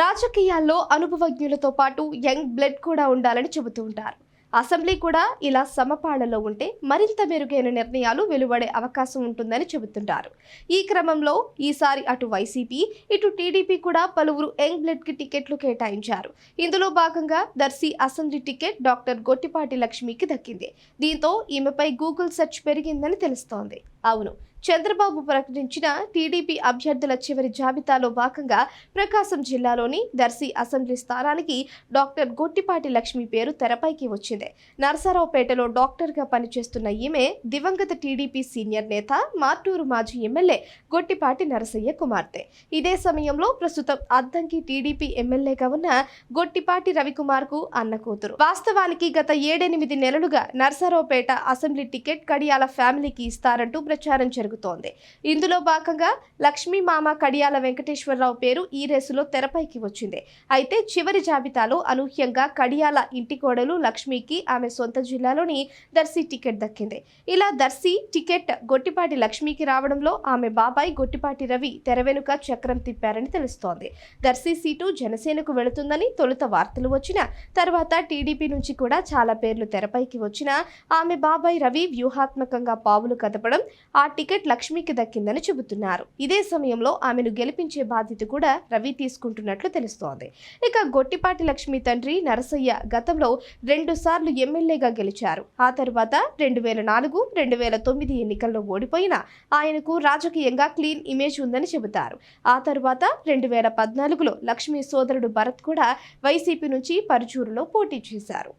రాజకీయాల్లో అనుభవజ్ఞులతో పాటు young blood కూడా ఉండాలని చెబుతూ ఉంటారు. అసెంబ్లీ కూడా ఇలా సమపాళలో ఉంటే మరింత మెరుగైన నిర్ణయాలు వెలువడే అవకాశం ఉంటుందని చెబుతుంటారు. ఈ క్రమంలో ఈసారి అటు వైసీపీ ఇటు టీడీపీ కూడా పలువురు యంగ్ బ్లడ్కి టికెట్లు కేటాయించారు. ఇందులో భాగంగా Darsi assembly ticket doctor Gottipati లక్ష్మికి దక్కింది. దీంతో ఈమెపై గూగుల్ సెర్చ్ పెరిగిందని తెలుస్తోంది. అవును. చంద్రబాబు ప్రకటించిన టీడీపీ అభ్యర్థుల చివరి జాబితాలో భాగంగా ప్రకాశం జిల్లాలోని దర్శి అసెంబ్లీ స్థానానికి డాక్టర్ గొట్టిపాటి లక్ష్మి పేరు తెరపైకి వచ్చింది. నరసరావుపేటలో డాక్టర్గా పనిచేస్తున్న ఈమె దివంగత టీడీపీ సీనియర్ నేత మార్టూరు మాజీ ఎమ్మెల్యే గొట్టిపాటి నరసయ్య కుమార్తె. ఇదే సమయంలో ప్రస్తుతం అద్దంకి టీడీపీ ఎమ్మెల్యేగా ఉన్న గొట్టిపాటి రవికుమార్కు అన్న కూతురు. వాస్తవానికి గత ఏడెనిమిది నెలలుగా నరసరావుపేట అసెంబ్లీ టికెట్ కడియాల ఫ్యామిలీకి ఇస్తారంటూ ప్రచారం జరుగుతోంది. ఇందులో భాగంగా లక్ష్మీ మామ కడియాల వెంకటేశ్వరరావు పేరు ఈ రేసులో తెరపైకి వచ్చింది. అయితే చివరి జాబితాలో అనూహ్యంగా కడియాల ఇంటి కోడలు లక్ష్మికి ఆమె సొంత జిల్లాలోని దర్శి టికెట్ దక్కింది. ఇలా దర్శి టికెట్ గొట్టిపాటి లక్ష్మికి రావడంలో ఆమె బాబాయ్ గొట్టిపాటి రవి తెర వెనుక చక్రం తిప్పారని తెలుస్తోంది. దర్శి సీటు జనసేనకు వెళుతుందని తొలుత వార్తలు వచ్చిన తర్వాత టీడీపీ నుంచి కూడా చాలా పేర్లు తెరపైకి వచ్చినా ఆమె బాబాయ్ రవి వ్యూహాత్మకంగా పావులు కదపడం ఆ టికెట్ లక్ష్మికి దక్కిందని చెబుతున్నారు. ఇదే సమయంలో ఆమెను గెలిపించే బాధ్యత కూడా రవి తీసుకుంటున్నట్లు తెలుస్తోంది. ఇక గొట్టిపాటి లక్ష్మి తండ్రి నరసయ్య గతంలో రెండు సార్లు ఎమ్మెల్యేగా గెలిచారు. ఆ తర్వాత రెండు వేల నాలుగు రెండు వేల తొమ్మిది ఎన్నికల్లో ఓడిపోయిన ఆయనకు రాజకీయంగా క్లీన్ ఇమేజ్ ఉందని చెబుతారు. ఆ తర్వాత రెండు వేల పద్నాలుగులో లక్ష్మి సోదరుడు భరత్ కూడా వైసీపీ నుంచి పరుచూరులో పోటీ చేశారు.